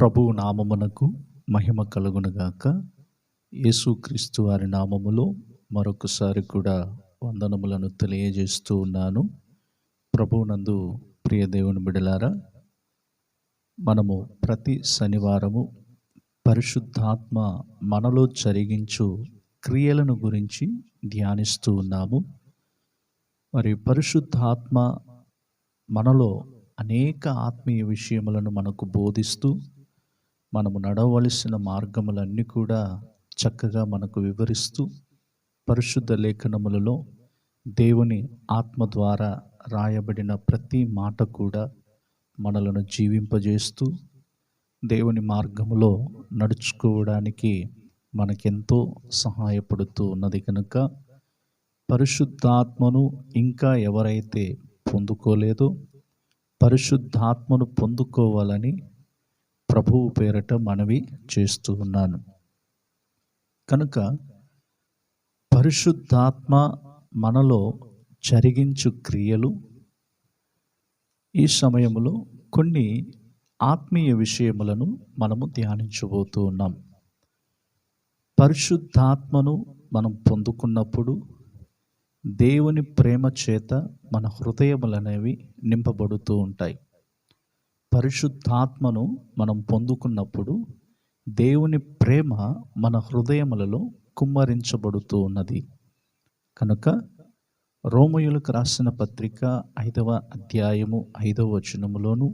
ప్రభువు నామమునకు మహిమ కలుగునుగాక. యేసుక్రీస్తు వారి నామములో మరొకసారి కూడా వందనములను తెలియజేస్తూ ఉన్నాను. ప్రభువునందు ప్రియ దేవుని బిడలారా మనము ప్రతి శనివారము పరిశుద్ధాత్మ మనలో జరిగించు క్రియలను గురించి ధ్యానిస్తూ ఉన్నాము. మరి పరిశుద్ధాత్మ మనలో అనేక ఆత్మీయ విషయములను మనకు బోధిస్తూ మనము నడవలసిన మార్గములన్నీ కూడా చక్కగా మనకు వివరిస్తూ పరిశుద్ధ లేఖనములలో దేవుని ఆత్మ ద్వారా రాయబడిన ప్రతి మాట కూడా మనలను జీవింపజేస్తూ దేవుని మార్గములో నడుచుకోవడానికి మనకెంతో సహాయపడుతూ ఉన్నది కనుక పరిశుద్ధాత్మను ఇంకా ఎవరైతే పొందుకోలేదో పరిశుద్ధాత్మను పొందుకోవాలని ప్రభువు పేరట మనవి చేస్తూ ఉన్నాను. కనుక పరిశుద్ధాత్మ మనలో జరిగించు క్రియలు ఈ సమయంలో కొన్ని ఆత్మీయ విషయములను మనము ధ్యానించబోతూ ఉన్నాం. పరిశుద్ధాత్మను మనం పొందుకున్నప్పుడు దేవుని ప్రేమ చేత మన హృదయములనేవి నింపబడుతూ ఉంటాయి. పరిశుద్ధాత్మను మనం పొందుకున్నప్పుడు దేవుని ప్రేమ మన హృదయములలో కుమ్మరించబడుతూ ఉన్నది. కనుక రోమయులకు రాసిన పత్రిక ఐదవ అధ్యాయము ఐదవ వచనములోను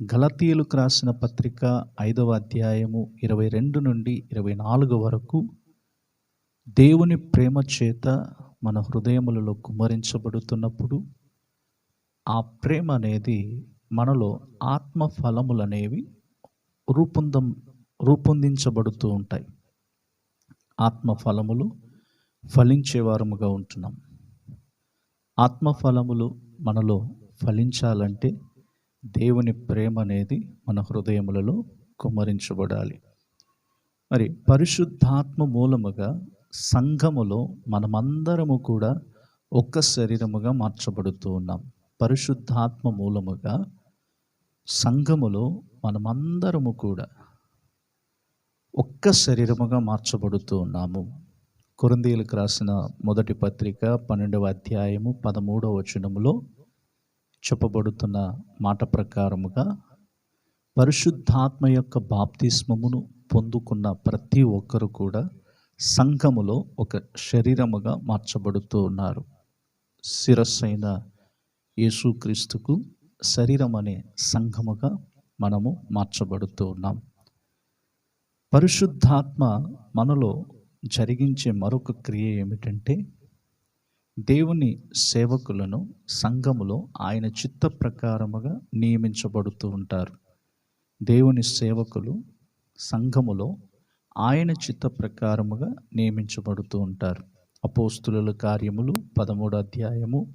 గలతీయులకు రాసిన పత్రిక ఐదవ అధ్యాయము ఇరవై రెండు నుండి ఇరవై నాలుగు వరకు దేవుని ప్రేమ చేత మన హృదయములలో కుమ్మరించబడుతున్నప్పుడు ఆ ప్రేమ అనేది మనలో ఆత్మ ఫలములు అనేవి రూపొందం రూపొందించబడుతూ ఉంటాయి. ఆత్మ ఫలములు ఫలించేవారముగా ఉంటున్నాం. ఆత్మ ఫలములు మనలో ఫలించాలంటే దేవుని ప్రేమ అనేది మన హృదయములలో కుమ్మరించబడాలి. మరి పరిశుద్ధాత్మ మూలముగా సంఘములో మనమందరము కూడా ఒక్క శరీరముగా మార్చబడుతూ ఉన్నాం. పరిశుద్ధాత్మ మూలముగా సంఘములో మనమందరము కూడా ఒక్క శరీరముగా మార్చబడుతూ ఉన్నాము. కొరందీలకు రాసిన మొదటి పత్రిక పన్నెండవ అధ్యాయము పదమూడవ వచనములో చెప్పబడుతున్న మాట ప్రకారముగా పరిశుద్ధాత్మ యొక్క బాప్తిస్మమును పొందుకున్న ప్రతి ఒక్కరు కూడా సంఘములో ఒక శరీరముగా మార్చబడుతూ ఉన్నారు. శిరస్సైన యేసుక్రీస్తుకు శరీరం అనే సంఘముగా మనము మార్చబడుతూ ఉన్నాం. పరిశుద్ధాత్మ మనలో జరిగించే మరొక క్రియ ఏమిటంటే దేవుని సేవకులను సంఘములో ఆయన చిత్త ప్రకారముగా నియమించబడుతూ ఉంటారు. దేవుని సేవకులు సంఘములో ఆయన చిత్త ప్రకారముగా నియమించబడుతూ ఉంటారు. అపోస్తుల కార్యములు పదమూడు అధ్యాయము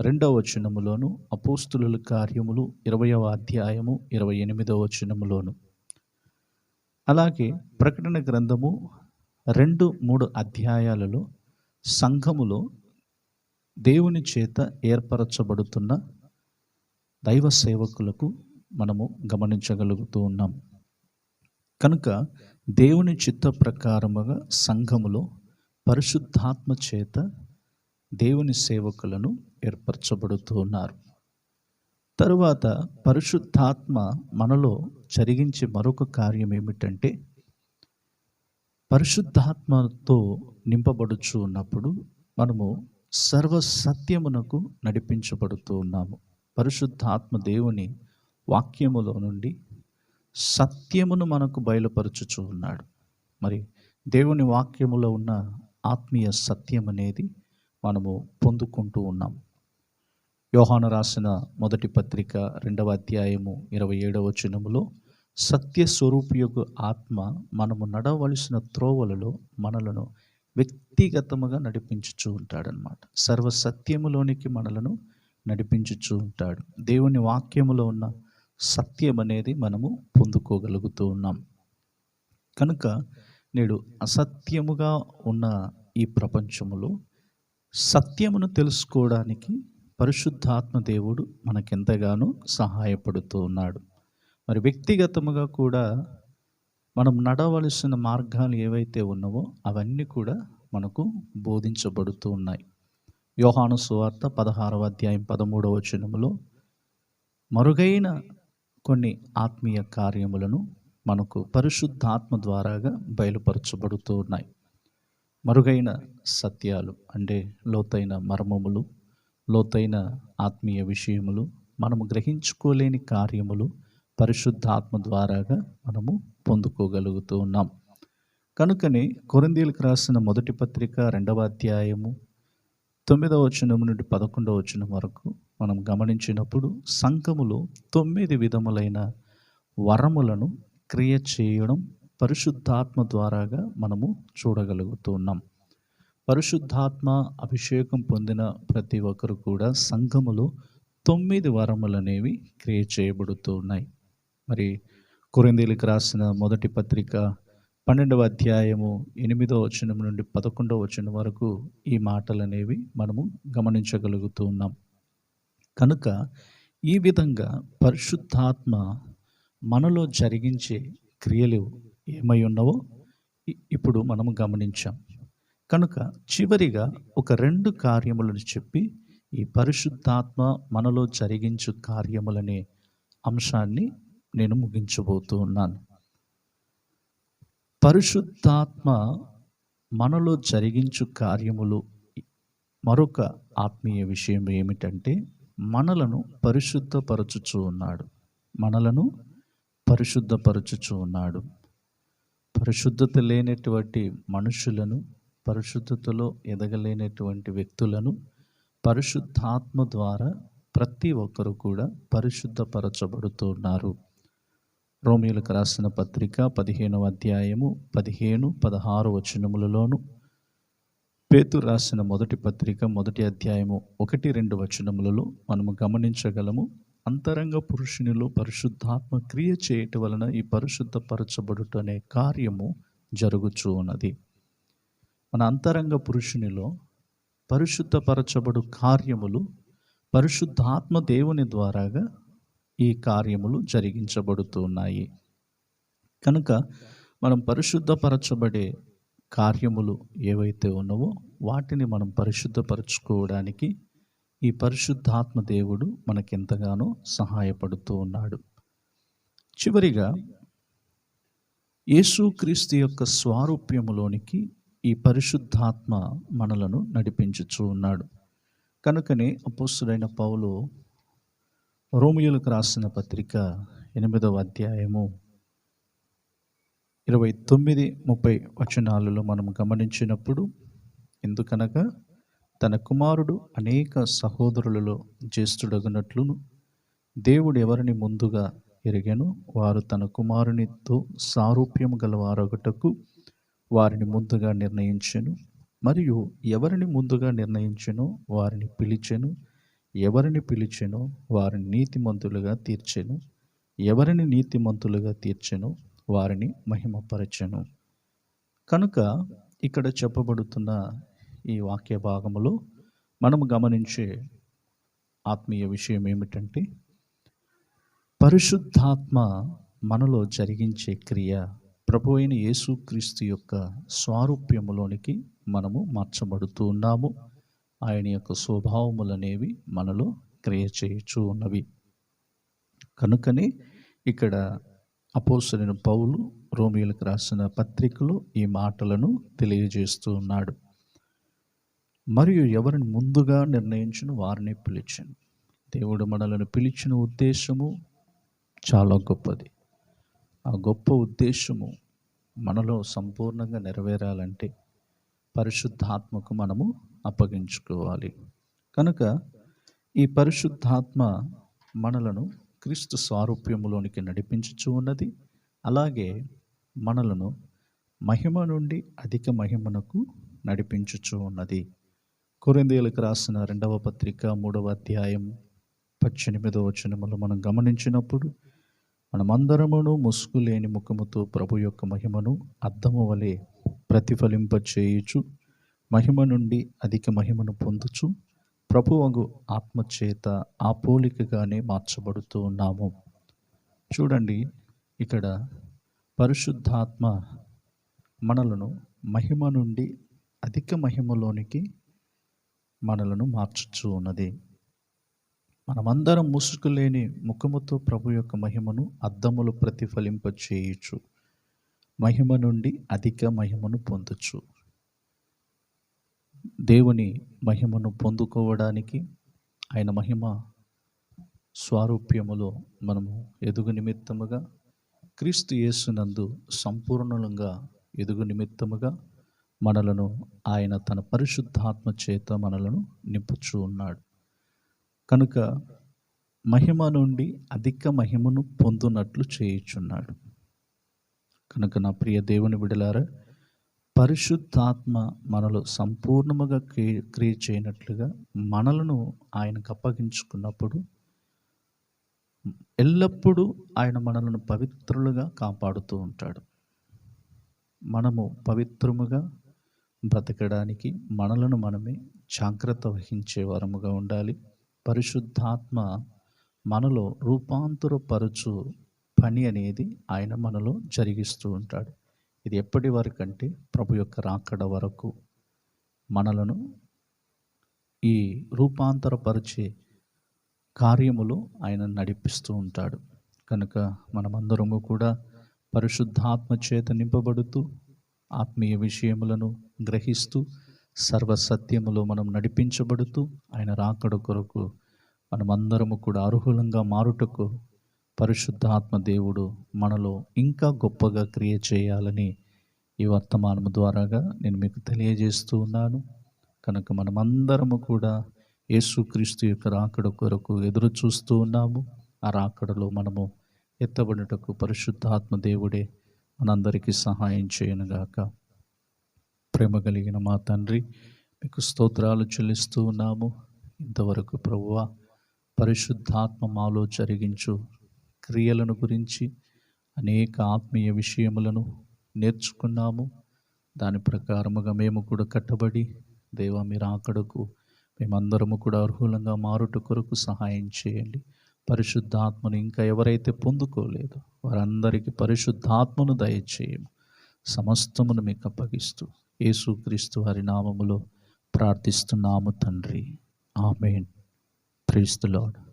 రెండవ వచనములోను అపోస్తుల కార్యములు ఇరవయవ అధ్యాయము ఇరవై ఎనిమిదవ వచనములోను. అలాగే ప్రకటన గ్రంథము రెండు మూడు అధ్యాయాలలో సంఘములో దేవుని చేత ఏర్పరచబడుతున్న దైవ సేవకులకు మనము గమనించగలుగుతూ ఉన్నాం. కనుక దేవుని చిత్త ప్రకారముగా సంఘములో పరిశుద్ధాత్మ చేత దేవుని సేవకులను ఏర్పరచబడుతూ ఉన్నారు. తరువాత పరిశుద్ధాత్మ మనలో జరిగించే మరొక కార్యం ఏమిటంటే పరిశుద్ధాత్మతో నింపబడుచు ఉన్నప్పుడు మనము సర్వ సత్యమునకు నడిపించబడుతూ ఉన్నాము. పరిశుద్ధాత్మ దేవుని వాక్యములో నుండి సత్యమును మనకు బయలుపరచుచూ ఉన్నాడు. మరి దేవుని వాక్యములో ఉన్న ఆత్మీయ సత్యం అనేది మనము పొందుకుంటూ ఉన్నాం. యోహాను రాసిన మొదటి పత్రిక రెండవ అధ్యాయము ఇరవై ఏడవ చినములో సత్య స్వరూపియకు ఆత్మ మనము నడవలసిన త్రోవలలో మనలను వ్యక్తిగతముగా నడిపించుచూ ఉంటాడనమాట సర్వ సత్యములోనికి మనలను నడిపించుచూ ఉంటాడు. దేవుని వాక్యములో ఉన్న సత్యం అనేది మనము పొందుకోగలుగుతూ ఉన్నాం. కనుక నేడు అసత్యముగా ఉన్న ఈ ప్రపంచములో సత్యమును తెలుసుకోవడానికి పరిశుద్ధాత్మ దేవుడు మనకెంతగానో సహాయపడుతూ ఉన్నాడు. మరి వ్యక్తిగతముగా కూడా మనం నడవలసిన మార్గాలు ఏవైతే ఉన్నావో అవన్నీ కూడా మనకు బోధించబడుతూ ఉన్నాయి. యోహాను సువార్త పదహారవ అధ్యాయం పదమూడవ వచనములో మరుగైన కొన్ని ఆత్మీయ కార్యములను మనకు పరిశుద్ధాత్మ ద్వారాగా బయలుపరచబడుతూ ఉన్నాయి. మరుగైన సత్యాలు అంటే లోతైన మర్మములు లోతైన ఆత్మీయ విషయములు మనము గ్రహించుకోలేని కార్యములు పరిశుద్ధాత్మ ద్వారాగా మనము పొందుకోగలుగుతూ ఉన్నాం. కనుకనే కొరిందీలకు రాసిన మొదటి పత్రిక రెండవ అధ్యాయము తొమ్మిదవ వచనం నుండి పదకొండవ వచనం వరకు మనం గమనించినప్పుడు సంఘములో తొమ్మిది విధములైన వరములను క్రియ చేయడం పరిశుద్ధాత్మ ద్వారాగా మనము చూడగలుగుతున్నాం పరిశుద్ధాత్మ అభిషేకం పొందిన ప్రతి ఒక్కరు కూడా సంఘములో తొమ్మిది వరములు అనేవి క్రియ చేయబడుతున్నాయి మరి కొరిందీలకు రాసిన మొదటి పత్రిక పన్నెండవ అధ్యాయము ఎనిమిదో వచనం నుండి పదకొండవ వచనం వరకు ఈ మాటలు అనేవి మనము గమనించగలుగుతున్నాం కనుక ఈ విధంగా పరిశుద్ధాత్మ మనలో జరిగించే క్రియలు ఏమై ఉన్నవో ఇప్పుడు మనం గమనించాం. కనుక చివరిగా ఒక రెండు కార్యములను చెప్పి ఈ పరిశుద్ధాత్మ మనలో జరిగించు కార్యములనే అంశాన్ని నేను ముగించబోతూ ఉన్నాను పరిశుద్ధాత్మ మనలో జరిగించు కార్యములు మరొక ఆత్మీయ విషయం ఏమిటంటే మనలను పరిశుద్ధపరచుచూ ఉన్నాడు. మనలను పరిశుద్ధపరచుచూ ఉన్నాడు. పరిశుద్ధత లేనటువంటి మనుషులను పరిశుద్ధతలో ఎదగలేనటువంటి వ్యక్తులను పరిశుద్ధాత్మ ద్వారా ప్రతి ఒక్కరు కూడా పరిశుద్ధపరచబడుతున్నారు రోమిలకు రాసిన పత్రిక పదిహేనవ అధ్యాయము పదిహేను పదహారు వచనములలోను పేతు రాసిన మొదటి పత్రిక మొదటి అధ్యాయము ఒకటి రెండు వచనములలో మనము గమనించగలము. అంతరంగ పురుషునిలో పరిశుద్ధాత్మ క్రియ చేయటం వలన ఈ పరిశుద్ధపరచబడుట అనే కార్యము జరుగుచూ ఉన్నది. మన అంతరంగ పురుషునిలో పరిశుద్ధపరచబడు కార్యములు పరిశుద్ధాత్మ దేవుని ద్వారాగా ఈ కార్యములు జరిగించబడుతున్నాయి కనుక మనం పరిశుద్ధపరచబడే కార్యములు ఏవైతే ఉన్నావో వాటిని మనం పరిశుద్ధపరచుకోవడానికి ఈ పరిశుద్ధాత్మ దేవుడు మనకెంతగానో సహాయపడుతూ ఉన్నాడు. చివరిగా యేసుక్రీస్తు యొక్క స్వారూప్యములోనికి ఈ పరిశుద్ధాత్మ మనలను నడిపించుచూ ఉన్నాడు. కనుకనే అపోస్తుడైన పౌలు రోమియోలకు రాసిన పత్రిక ఎనిమిదవ అధ్యాయము ఇరవై తొమ్మిది ముప్పై వచనాలలో మనం గమనించినప్పుడు ఎందుకనగా తన కుమారుడు అనేక సహోదరులలో జ్యేష్ఠుడగినట్లును. దేవుడు ఎవరిని ముందుగా ఎరిగాను? వారు తన కుమారునితో సారూప్యము గల వారొకటకు వారిని ముందుగా నిర్ణయించెను. మరియు ఎవరిని ముందుగా నిర్ణయించెనో వారిని పిలిచెను. ఎవరిని పిలిచెనో వారిని నీతిమంతులుగా తీర్చెను. ఎవరిని నీతిమంతులుగా తీర్చెనో వారిని మహిమపరచెను. కనుక ఇక్కడ చెప్పబడుతున్న ఈ వాక్య భాగములో మనం గమనించే ఆత్మీయ విషయం ఏమిటంటే పరిశుద్ధాత్మ మనలో జరిగించే క్రియ ప్రభు అయిన యేసుక్రీస్తు యొక్క స్వారూప్యములోనికి మనము మార్చబడుతూ ఉన్నాము. ఆయన యొక్క స్వభావములనేవి మనలో క్రియ చేయచూ ఉన్నవి. కనుకనే ఇక్కడ అపోసరిన పౌలు రోమియోలకు రాసిన పత్రికలో ఈ మాటలను తెలియజేస్తూ ఉన్నాడు. మరియు ఎవరిని ముందుగా నిర్ణయించిన వారిని పిలిచాను. దేవుడు మనలను పిలిచిన ఉద్దేశము చాలా గొప్పది. ఆ గొప్ప ఉద్దేశము మనలో సంపూర్ణంగా నెరవేరాలంటే పరిశుద్ధాత్మకు మనము అప్పగించుకోవాలి. కనుక ఈ పరిశుద్ధాత్మ మనలను క్రీస్తు స్వారూప్యములోనికి నడిపించుచు ఉన్నది. అలాగే మనలను మహిమ నుండి అధిక మహిమనకు నడిపించుచు ఉన్నది. కొరిందేలకు రాసిన రెండవ పత్రిక మూడవ అధ్యాయం పద్దెనిమిదవ వచనములు మనం గమనించినప్పుడు మనమందరమును ముసుగు లేని ముఖముతో ప్రభు యొక్క మహిమను అద్దము వలె ప్రతిఫలింప చేయుచు మహిమ నుండి అధిక మహిమను పొందుచు ప్రభువగు ఆత్మచేత ఆ పోలికగానే మార్చబడుతూ ఉన్నాము. చూడండి ఇక్కడ పరిశుద్ధాత్మ మనలను మహిమ నుండి అధిక మహిమలోనికి మనలను మార్చుచూ ఉన్నది. మనమందరం ముసుగులేని ముఖముతో ప్రభు యొక్క మహిమను అద్దములు ప్రతిఫలింప చేయొచ్చు మహిమ నుండి అధిక మహిమను పొందొచ్చు దేవుని మహిమను పొందుకోవడానికి ఆయన మహిమ స్వారూప్యములో మనము ఎదుగు నిమిత్తముగా క్రీస్తు యేసునందు సంపూర్ణంగా ఎదుగు నిమిత్తముగా మనలను ఆయన తన పరిశుద్ధాత్మ చేత మనలను నింపుచూ ఉన్నాడు. కనుక మహిమ నుండి అధిక మహిమను పొందునట్లు చేయుచున్నాడు. కనుక నా ప్రియ దేవుని విడలారా పరిశుద్ధాత్మ మనలో సంపూర్ణముగా క్రియ చేయనట్లుగా మనలను ఆయనకు అప్పగించుకున్నప్పుడు ఎల్లప్పుడూ ఆయన మనలను పవిత్రులుగా కాపాడుతూ ఉంటాడు. మనము పవిత్రముగా బ్రతకడానికి మనలను మనమే జాగ్రత్త వహించే వరముగా ఉండాలి. పరిశుద్ధాత్మ మనలో రూపాంతరపరచు పని అనేది ఆయన మనలో జరిగిస్తూ ఉంటాడు. ఇది ఎప్పటి వరకు అంటే ప్రభు యొక్క రాకడ వరకు మనలను ఈ రూపాంతరపరిచే కార్యములో ఆయన నడిపిస్తూ ఉంటాడు. కనుక మనమందరము కూడా పరిశుద్ధాత్మ చేత నింపబడుతూ ఆత్మీయ విషయములను గ్రహిస్తూ సర్వసత్యములో మనం నడిపించబడుతూ ఆయన రాకడ కొరకు మనమందరము కూడా అర్హులంగా మారుటకు పరిశుద్ధాత్మ దేవుడు మనలో ఇంకా గొప్పగా క్రియ చేయాలని ఈ వర్తమానము ద్వారాగా నేను మీకు తెలియజేస్తూ ఉన్నాను. కనుక మనమందరము కూడా యేసుక్రీస్తు యొక్క రాకడ కొరకు ఎదురు చూస్తూ ఉన్నాము. ఆ రాకడలో మనము ఎత్తబడుటకు పరిశుద్ధాత్మ దేవుడే మనందరికీ సహాయం చేయనుగాక ప్రేమ కలిగిన మా తండ్రి మీకు స్తోత్రాలు చెల్లిస్తూ ఉన్నాము. ఇంతవరకు ప్రభువ పరిశుద్ధాత్మ మాలో జరిగించు క్రియలను గురించి అనేక ఆత్మీయ విషయములను నేర్చుకున్నాము. దాని ప్రకారముగా మేము కూడా కట్టబడి దేవ మీరు ఆకడకు మేమందరము కూడా అర్హులంగా మారుట కొరకు సహాయం చేయండి. పరిశుద్ధాత్మను ఇంకా ఎవరైతే పొందుకోలేదు వారందరికీ పరిశుద్ధాత్మను దయచేయము. సమస్తమును మీకు అప్పగిస్తూ యేసుక్రీస్తు వారి నామములో ప్రార్థిస్తున్నాము తండ్రి. ఆమెన్. క్రీస్తు లాడ్